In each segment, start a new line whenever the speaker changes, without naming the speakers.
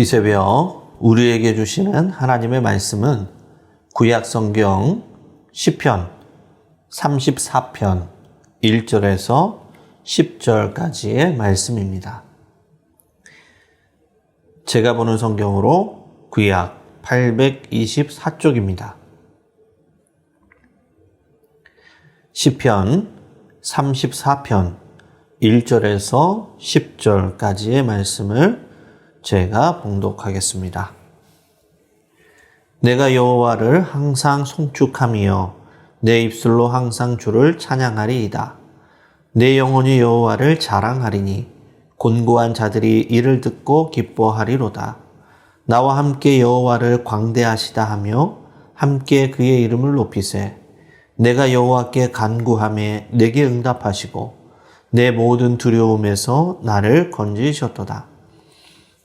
이 새벽 우리에게 주시는 하나님의 말씀은 구약 성경 시편 34편 1절에서 10절까지의 말씀입니다. 제가 보는 성경으로 구약 824쪽입니다. 시편 34편 1절에서 10절까지의 말씀을 제가 봉독하겠습니다. 내가 여호와를 항상 송축하며 내 입술로 항상 주를 찬양하리이다. 내 영혼이 여호와를 자랑하리니 곤고한 자들이 이를 듣고 기뻐하리로다. 나와 함께 여호와를 광대하시다 하며 함께 그의 이름을 높이세. 내가 여호와께 간구함에 내게 응답하시고 내 모든 두려움에서 나를 건지셨도다.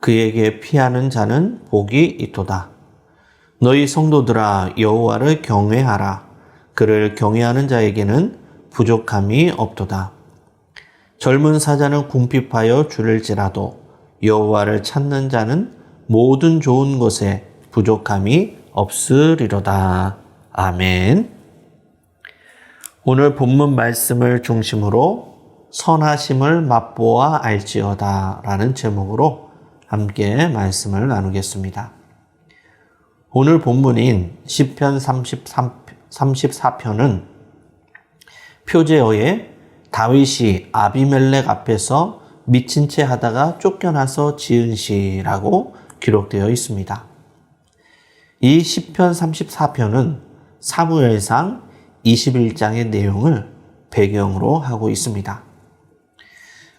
그에게 피하는 자는 복이 있도다. 너희 성도들아 여호와를 경외하라. 그를 경외하는 자에게는 부족함이 없도다. 젊은 사자는 궁핍하여 줄일지라도 여호와를 찾는 자는 모든 좋은 것에 부족함이 없으리로다. 아멘. 오늘 본문 말씀을 중심으로 선하심을 맛보아 알지어다 라는 제목으로 함께 말씀을 나누겠습니다. 오늘 본문인 10편 33, 34편은 표제어에 다윗이 아비멜렉 앞에서 미친 채 하다가 쫓겨나서 지은 시라고 기록되어 있습니다. 이 10편 34편은 사무엘상 21장의 내용을 배경으로 하고 있습니다.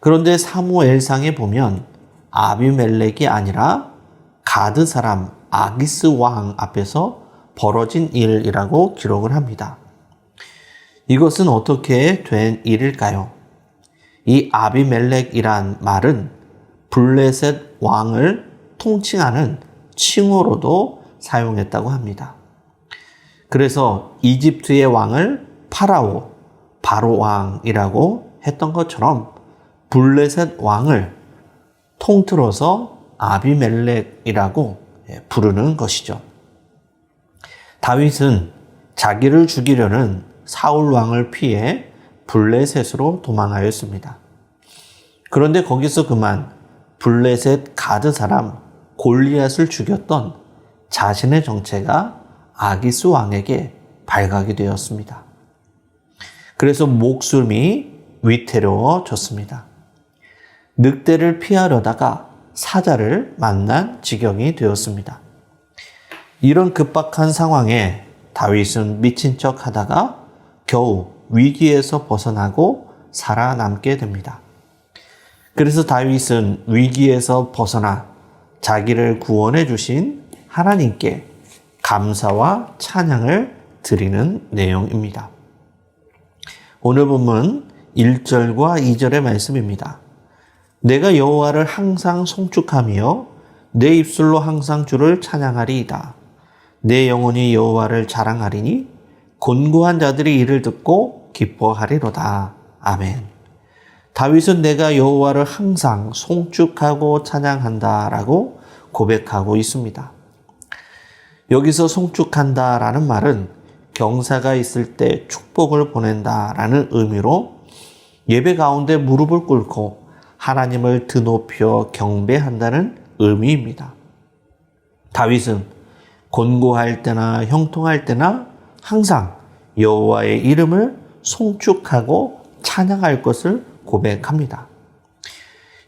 그런데 사무엘상에 보면 아비멜렉이 아니라 가드 사람 아기스 왕 앞에서 벌어진 일이라고 기록을 합니다. 이것은 어떻게 된 일일까요? 이 아비멜렉이란 말은 블레셋 왕을 통칭하는 칭호로도 사용했다고 합니다. 그래서 이집트의 왕을 파라오, 바로 왕이라고 했던 것처럼 블레셋 왕을 통틀어서 아비멜렉이라고 부르는 것이죠. 다윗은 자기를 죽이려는 사울 왕을 피해 블레셋으로 도망하였습니다. 그런데 거기서 그만 블레셋 가드 사람 골리앗을 죽였던 자신의 정체가 아기스 왕에게 발각이 되었습니다. 그래서 목숨이 위태로워졌습니다. 늑대를 피하려다가 사자를 만난 지경이 되었습니다. 이런 급박한 상황에 다윗은 미친 척 하다가 겨우 위기에서 벗어나고 살아남게 됩니다. 그래서 다윗은 위기에서 벗어나 자기를 구원해 주신 하나님께 감사와 찬양을 드리는 내용입니다. 오늘 본문 1절과 2절의 말씀입니다. 내가 여호와를 항상 송축하며 내 입술로 항상 주를 찬양하리이다. 내 영혼이 여호와를 자랑하리니 곤고한 자들이 이를 듣고 기뻐하리로다. 아멘. 다윗은 내가 여호와를 항상 송축하고 찬양한다라고 고백하고 있습니다. 여기서 송축한다라는 말은 경사가 있을 때 축복을 보낸다라는 의미로 예배 가운데 무릎을 꿇고 하나님을 드높여 경배한다는 의미입니다. 다윗은 곤고할 때나 형통할 때나 항상 여호와의 이름을 송축하고 찬양할 것을 고백합니다.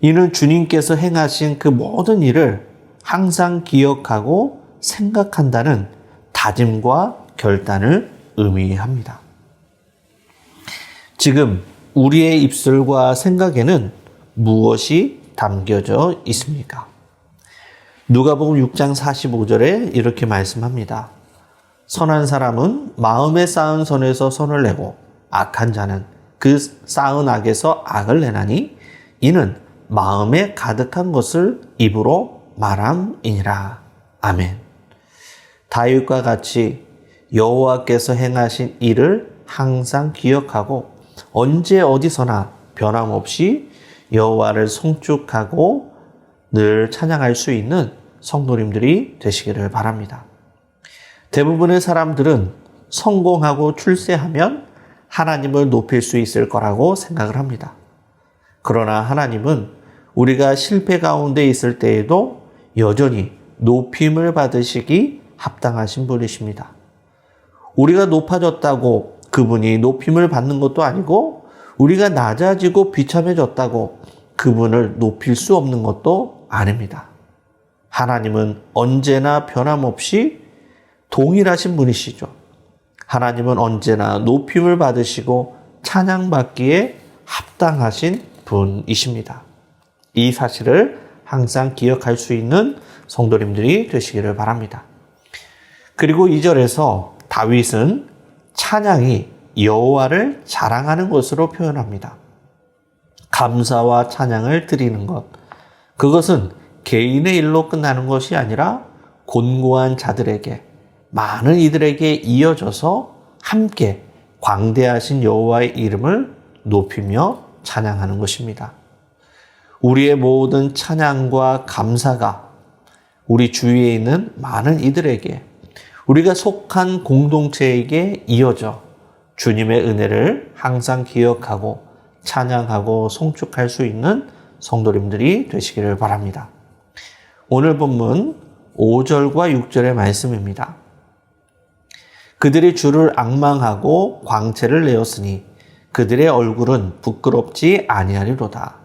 이는 주님께서 행하신 그 모든 일을 항상 기억하고 생각한다는 다짐과 결단을 의미합니다. 지금 우리의 입술과 생각에는 무엇이 담겨져 있습니까? 누가복음 6장 45절에 이렇게 말씀합니다. 선한 사람은 마음에 쌓은 선에서 선을 내고 악한 자는 그 쌓은 악에서 악을 내나니 이는 마음에 가득한 것을 입으로 말함이니라. 아멘. 다윗과 같이 여호와께서 행하신 일을 항상 기억하고 언제 어디서나 변함없이 여호와를 송축하고 늘 찬양할 수 있는 성도님들이 되시기를 바랍니다. 대부분의 사람들은 성공하고 출세하면 하나님을 높일 수 있을 거라고 생각을 합니다. 그러나 하나님은 우리가 실패 가운데 있을 때에도 여전히 높임을 받으시기 합당하신 분이십니다. 우리가 높아졌다고 그분이 높임을 받는 것도 아니고 우리가 낮아지고 비참해졌다고 그분을 높일 수 없는 것도 아닙니다. 하나님은 언제나 변함없이 동일하신 분이시죠. 하나님은 언제나 높임을 받으시고 찬양받기에 합당하신 분이십니다. 이 사실을 항상 기억할 수 있는 성도님들이 되시기를 바랍니다. 그리고 2절에서 다윗은 찬양이 여호와를 자랑하는 것으로 표현합니다. 감사와 찬양을 드리는 것. 그것은 개인의 일로 끝나는 것이 아니라 곤고한 자들에게 많은 이들에게 이어져서 함께 광대하신 여호와의 이름을 높이며 찬양하는 것입니다. 우리의 모든 찬양과 감사가 우리 주위에 있는 많은 이들에게 우리가 속한 공동체에게 이어져 주님의 은혜를 항상 기억하고 찬양하고 송축할 수 있는 성도님들이 되시기를 바랍니다. 오늘 본문 5절과 6절의 말씀입니다. 그들이 주를 악망하고 광채를 내었으니 그들의 얼굴은 부끄럽지 아니하리로다.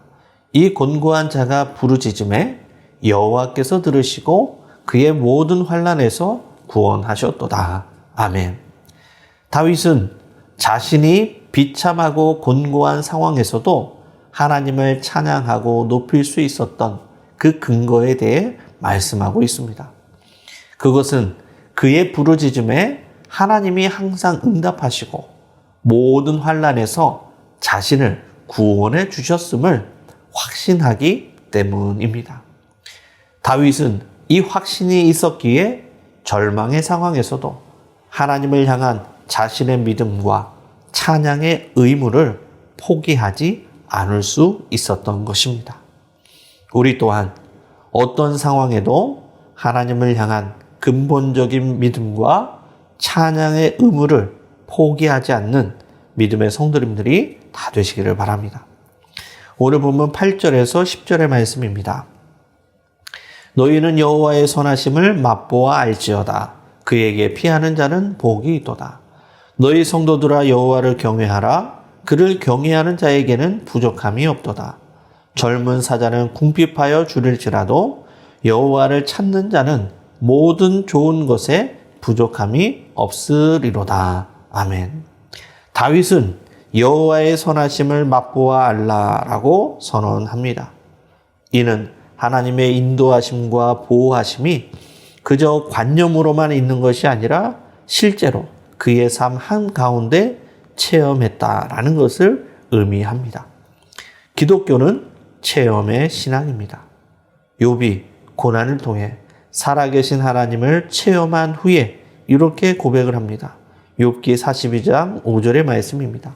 이 곤고한 자가 부르짖음에 여호와께서 들으시고 그의 모든 환란에서 구원하셨도다. 아멘. 다윗은 자신이 비참하고 곤고한 상황에서도 하나님을 찬양하고 높일 수 있었던 그 근거에 대해 말씀하고 있습니다. 그것은 그의 부르짖음에 하나님이 항상 응답하시고 모든 환란에서 자신을 구원해 주셨음을 확신하기 때문입니다. 다윗은 이 확신이 있었기에 절망의 상황에서도 하나님을 향한 자신의 믿음과 찬양의 의무를 포기하지 않을 수 있었던 것입니다. 우리 또한 어떤 상황에도 하나님을 향한 근본적인 믿음과 찬양의 의무를 포기하지 않는 믿음의 성도님들이 다 되시기를 바랍니다. 오늘 보면 8절에서 10절의 말씀입니다. 너희는 여호와의 선하심을 맛보아 알지어다. 그에게 피하는 자는 복이 있도다. 너희 성도들아 여호와를 경외하라. 그를 경외하는 자에게는 부족함이 없도다. 젊은 사자는 궁핍하여 줄일지라도 여호와를 찾는 자는 모든 좋은 것에 부족함이 없으리로다. 아멘. 다윗은 여호와의 선하심을 맛보아 알라라고 선언합니다. 이는 하나님의 인도하심과 보호하심이 그저 관념으로만 있는 것이 아니라 실제로 그의 삶 한가운데 체험했다라는 것을 의미합니다. 기독교는 체험의 신앙입니다. 욥이 고난을 통해 살아계신 하나님을 체험한 후에 이렇게 고백을 합니다. 욥기 42장 5절의 말씀입니다.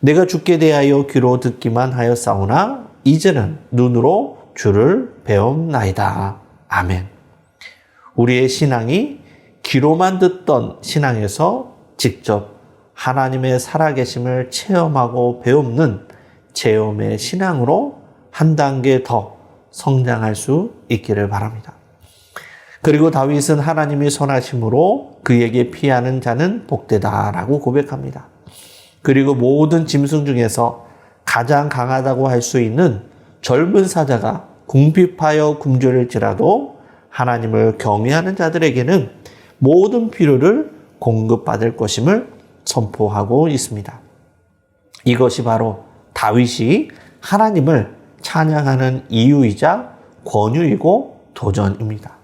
내가 죽게 대하여 귀로 듣기만 하였사오나 이제는 눈으로 주를 배움나이다. 아멘. 우리의 신앙이 귀로만 듣던 신앙에서 직접 하나님의 살아계심을 체험하고 배우는 체험의 신앙으로 한 단계 더 성장할 수 있기를 바랍니다. 그리고 다윗은 하나님이 선하심으로 그에게 피하는 자는 복되다라고 고백합니다. 그리고 모든 짐승 중에서 가장 강하다고 할 수 있는 젊은 사자가 궁핍하여 굶주릴지라도 하나님을 경외하는 자들에게는 모든 필요를 공급받을 것임을 선포하고 있습니다. 이것이 바로 다윗이 하나님을 찬양하는 이유이자 권유이고 도전입니다.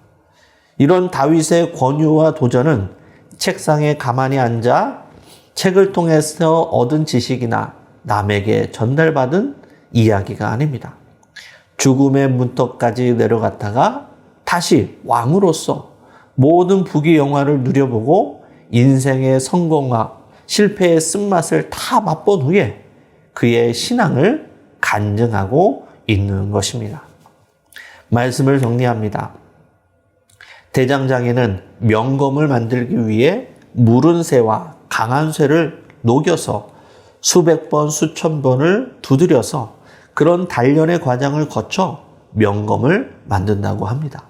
이런 다윗의 권유와 도전은 책상에 가만히 앉아 책을 통해서 얻은 지식이나 남에게 전달받은 이야기가 아닙니다. 죽음의 문턱까지 내려갔다가 다시 왕으로서 모든 부귀 영화를 누려보고 인생의 성공과 실패의 쓴맛을 다 맛본 후에 그의 신앙을 간증하고 있는 것입니다. 말씀을 정리합니다. 대장장이는 명검을 만들기 위해 무른 쇠와 강한 쇠를 녹여서 수백 번, 수천 번을 두드려서 그런 단련의 과정을 거쳐 명검을 만든다고 합니다.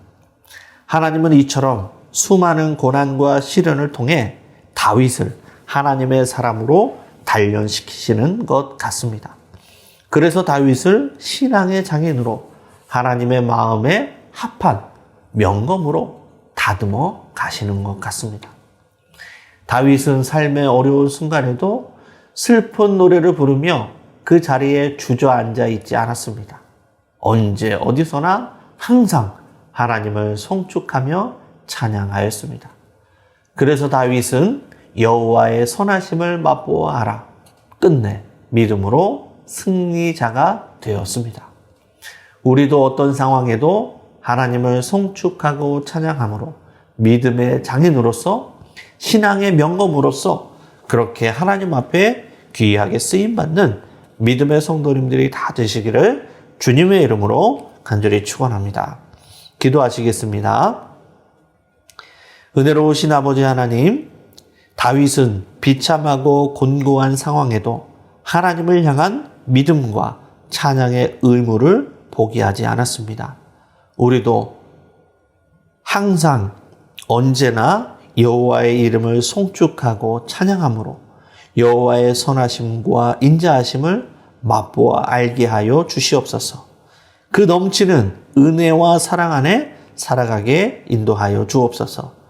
하나님은 이처럼 수많은 고난과 시련을 통해 다윗을 하나님의 사람으로 단련시키시는 것 같습니다. 그래서 다윗을 신앙의 장인으로 하나님의 마음에 합한 명검으로 다듬어 가시는 것 같습니다. 다윗은 삶의 어려운 순간에도 슬픈 노래를 부르며 그 자리에 주저앉아 있지 않았습니다. 언제 어디서나 항상 하나님을 송축하며 찬양하였습니다. 그래서 다윗은 여호와의 선하심을 맛보아라. 끝내 믿음으로 승리자가 되었습니다. 우리도 어떤 상황에도 하나님을 송축하고 찬양함으로 믿음의 장인으로서 신앙의 명검으로서 그렇게 하나님 앞에 귀하게 쓰임 받는 믿음의 성도님들이 다 되시기를 주님의 이름으로 간절히 축원합니다. 기도하시겠습니다. 은혜로우신 아버지 하나님, 다윗은 비참하고 곤고한 상황에도 하나님을 향한 믿음과 찬양의 의무를 포기하지 않았습니다. 우리도 항상 언제나 여호와의 이름을 송축하고 찬양함으로 여호와의 선하심과 인자하심을 맛보아 알게 하여 주시옵소서. 그 넘치는 은혜와 사랑 안에 살아가게 인도하여 주옵소서.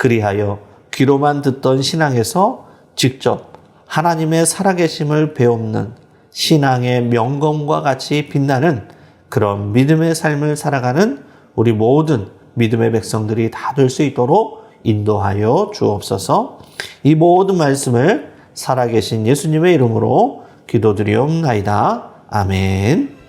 그리하여 귀로만 듣던 신앙에서 직접 하나님의 살아계심을 배우는 신앙의 명검과 같이 빛나는 그런 믿음의 삶을 살아가는 우리 모든 믿음의 백성들이 다 될 수 있도록 인도하여 주옵소서. 이 모든 말씀을 살아계신 예수님의 이름으로 기도드리옵나이다. 아멘.